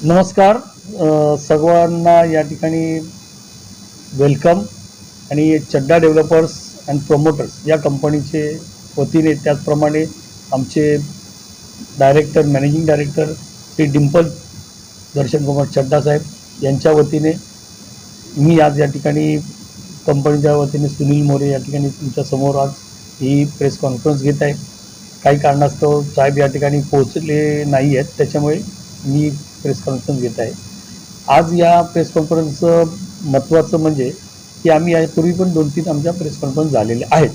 नमस्कार सर्वांना या ठिकाणी वेलकम आणि चड्डा डेव्हलपर्स अँड प्रमोटर्स या कंपनीचे वतीने त्याचप्रमाणे आमचे director managing director Shri Dimple Darshankumar Chadda saheb यांच्या वतीने मी आज या ठिकाणी कंपनीच्या वतीने सुनील मोरे या ठिकाणी तुमच्यासमोर आज ही प्रेस कॉन्फरन्स घेत आहे. काही कारणास्तव साहेब या ठिकाणी पोहोचले नाही आहेत त्याच्यामुळे मी प्रेस कॉन्फरन्स घेत आहे. आज या प्रेस कॉन्फरन्सचं महत्त्वाचं म्हणजे की आम्ही यापूर्वी पण दोन तीन आमच्या प्रेस कॉन्फरन्स झालेल्या आहेत.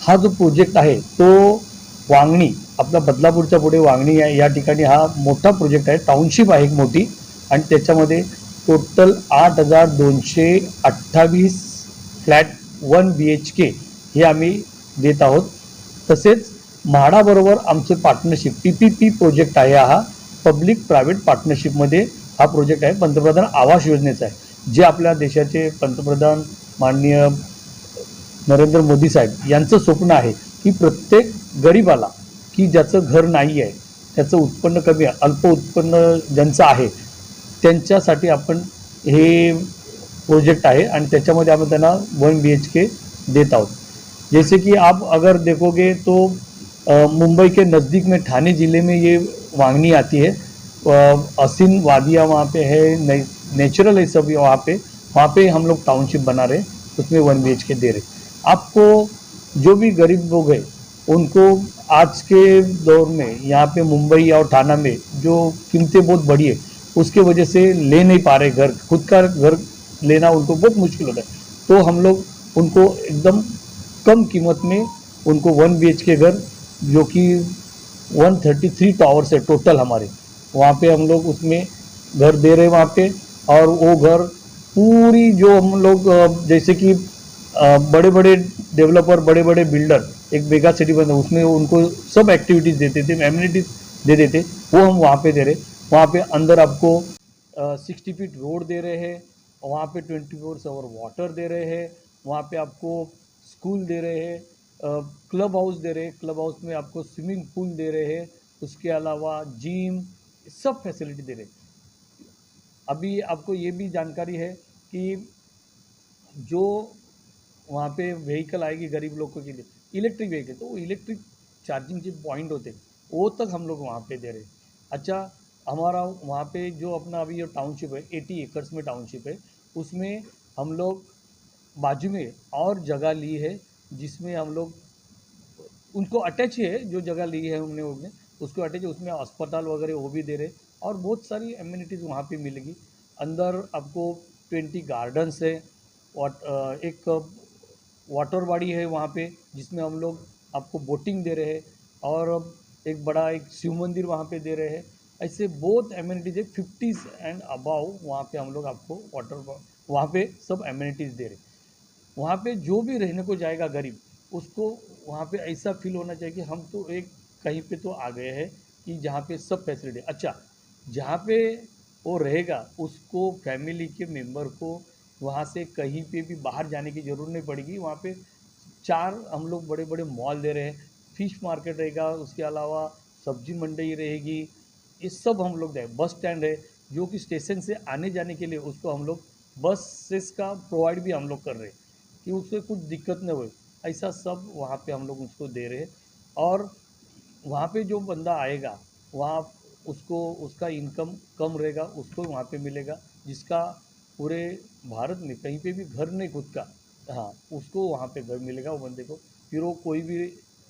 हा जो प्रोजेक्ट आहे तो वांगणी आपला बदलापूरच्या पुढे वांगणी या या ठिकाणी हा मोठा प्रोजेक्ट आहे. टाउनशिप आहे एक मोठी आणि त्याच्यामध्ये टोटल आठ हजार दोनशे अठ्ठावीस फ्लॅट वन बी एच के हे आम्ही देत आहोत. तसेच म्हाडाबरोबर आमचे partnership P P P project आहे हा. पब्लिक प्रायव्हेट पार्टनरशिपमध्ये हा प्रोजेक्ट आहे. पंतप्रधान आवास योजनेचा आहे. जे आपल्या देशाचे पंतप्रधान माननीय नरेंद्र मोदी साहेब यांचं स्वप्न आहे की प्रत्येक गरीबाला की ज्याचं घर नाही आहे त्याचं उत्पन्न कमी आहे अल्प उत्पन्न ज्यांचं आहे त्यांच्यासाठी आपण हे प्रोजेक्ट आहे आणि त्याच्यामध्ये आपण त्यांना वन बी एच के देत आहोत. जैसे कि आप अगर देखोगे तो मुंबई के नज़दीक में ठाणे ज़िले में ये वांगनी आती है। असीन वादिया वहाँ पे है ने, नेचुरल है सब वहाँ पे। वहाँ पे हम लोग टाउनशिप बना रहे उसमें वन बीएच के दे रहे आपको जो भी गरीब लोग हैं उनको आज के दौर में यहाँ पे मुंबई और ठाणा में जो कीमतें बहुत बढ़ी है उसके वजह से ले नहीं पा रहे घर खुद का घर लेना उनको बहुत मुश्किल होता है। तो हम लोग उनको एकदम कम कीमत में उनको वन बी के घर जो कि 133 टावर्स है टोटल हमारे। वहाँ पे हम लोग उसमें घर दे रहे वहाँ पे, और वो घर पूरी जो हम लोग जैसे कि बड़े बड़े डेवलपर बड़े बड़े बिल्डर एक मेगा सिटी बन, उसमें उनको सब एक्टिविटीज़ देते थे एम्यूनिटीज दे देते, वो हम वहाँ पे दे रहे। वहाँ पे अंदर आपको सिक्सटी फीट रोड दे रहे हैं, वहाँ पे ट्वेंटी फोर आवर वाटर दे रहे हैं, वहाँ पे आपको स्कूल दे रहे हैं क्लब हाउस दे रहे हैं। क्लब हाउस में आपको स्विमिंग पूल दे रहे हैं। उसके अलावा जिम सब फैसिलिटी दे रहे हैं। अभी आपको ये भी जानकारी है कि जो वहाँ पे व्हीकल आएगी गरीब लोगों के लिए इलेक्ट्रिक व्हीकल तो वो इलेक्ट्रिक चार्जिंग जो पॉइंट होते वो तक हम लोग वहाँ पे दे रहे अच्छा हमारा वहाँ पे जो अपना अभी ये टाउनशिप है एटी एकर्स में टाउनशिप है, उसमें हम लोग बाजू में और जगह ली है। जिसमें हम लोग, उनको अटैच है, जो जगह ली है हमने उसने उसको अटैच उसमें अस्पताल वगैरह वो भी दे रहे और बहुत सारी एम्यूनिटीज़ वहाँ पे मिलेगी। अंदर आपको ट्वेंटी गार्डन्स है वाट एक वाटर बॉडी है वहाँ पे, जिसमें हम लोग आपको बोटिंग दे रहे हैं, और एक बड़ा एक शिव मंदिर वहाँ पे दे रहे हैं। ऐसे बहुत एम्यूनिटीज़ है फिफ्टीज़ एंड अबाव वहाँ पे हम लोग आपको वाटर वहाँ पे सब एम्यूनिटीज़ दे रहे हैं। वहाँ पे जो भी रहने को जाएगा गरीब, उसको वहाँ पे ऐसा फील होना चाहिए कि हम तो एक कहीं पे तो आ गए हैं कि जहाँ पे सब फैसिलिटी अच्छा जहाँ पे वो रहेगा, उसको फैमिली के मेंबर को वहाँ से कहीं पे भी बाहर जाने की ज़रूरत नहीं पड़ेगी। वहाँ पे चार हम लोग बड़े बड़े मॉल दे रहे हैं। फ़िश मार्केट रहेगा, उसके अलावा सब्ज़ी मंडी रहेगी। ये सब हम लोग दे बस स्टैंड है, जो कि स्टेशन से आने जाने के लिए उसको हम लोग बसेस का प्रोवाइड भी हम लोग कर रहे हैं। कि उससे कुछ दिक्कत न हो ऐसा सब वहाँ पे हम लोग उसको दे रहे और वहाँ पे जो बंदा आएगा, वहाँ उसको, उसका इनकम कम रहेगा, उसको वहाँ पे मिलेगा, जिसका पूरे भारत में कहीं पे भी घर नहीं, खुद का हाँ उसको वहाँ पे घर मिलेगा वो बंदे को। फिर वो कोई भी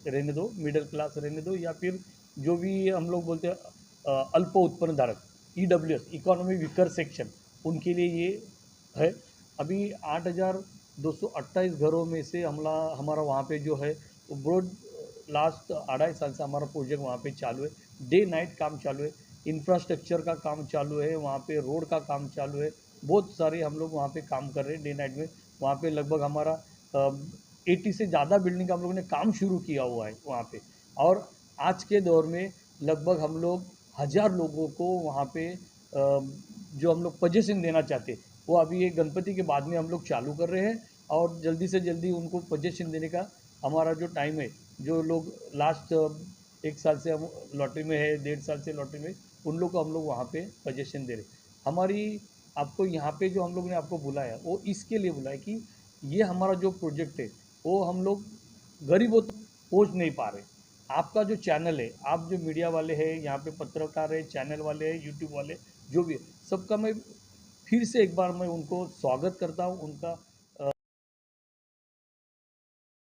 रहने दो मिडिल क्लास रहने दो या फिर जो भी हम लोग बोलते हैं अल्प उत्पन्न धारक E W S economy weaker section उनके लिए ये है। अभी आठ हज़ार दो सौ अट्ठाईस घरों में से हमला हमारा वहाँ पे जो है ब्रॉड लास्ट अढ़ाई साल से हमारा प्रोजेक्ट वहाँ पे चालू है। डे नाइट काम चालू है इंफ्रास्ट्रक्चर का काम चालू है वहाँ पे रोड का काम चालू है। बहुत सारे हम लोग वहाँ पे काम कर रहे हैं डे नाइट में। वहाँ पे लगभग हमारा एटी से ज़्यादा बिल्डिंग का हम लोगों ने काम शुरू किया हुआ है वहाँ पे। और आज के दौर में लगभग हम लोग हज़ार लोगों को वहाँ पे अ, जो हम लोग पोजीशन देना चाहते हैं। वो अभी ये गणपति के बाद में हम लोग चालू कर रहे हैं और जल्दी से जल्दी उनको पोजीशन देने का हमारा जो टाइम है, जो लोग लास्ट एक साल से हम लॉटरी में है, डेढ़ साल से लॉटरी में, उन लोग को हम लोग वहाँ पे सजेशन दे रहे हमारी, आपको यहाँ पे जो हम लोग ने आपको बुलाया, वो इसके लिए बुलाया कि ये हमारा जो प्रोजेक्ट है, वो हम लोग गरीबों तक पहुँच नहीं पा रहे आपका जो चैनल है, आप जो मीडिया वाले हैं, यहाँ पे पत्रकार है चैनल वाले हैं यूट्यूब वाले जो भी है, सबका मैं फिर से एक बार मैं उनको स्वागत करता हूँ उनका